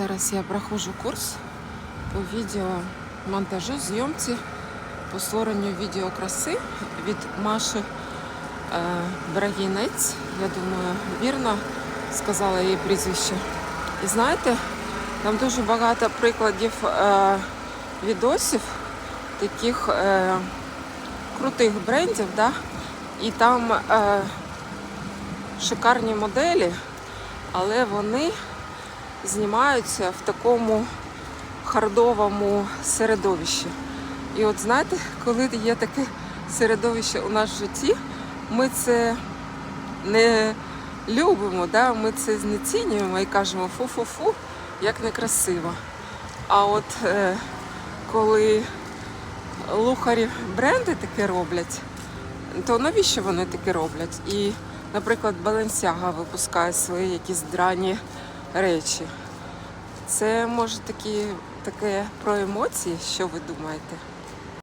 Зараз я проходжу курс по відеомонтажу, зйомці, по створенню відео краси від Маші е, Брагінець. Я думаю, вірно сказала її прізвище. І знаєте, там дуже багато прикладів е, відосів таких е, крутих брендів, да? і там шикарні моделі, але вони знімаються в такому хардовому середовищі. І от знаєте, коли є таке середовище у нас в житті, ми це не любимо, да? ми це знецінюємо і кажемо фу-фу-фу, як некрасиво. А от е, коли лухарі бренди таке роблять, то навіщо вони таке роблять? І, наприклад, Balenciaga випускає свої якісь драні речі. Це може такі, таке про емоції, що ви думаєте?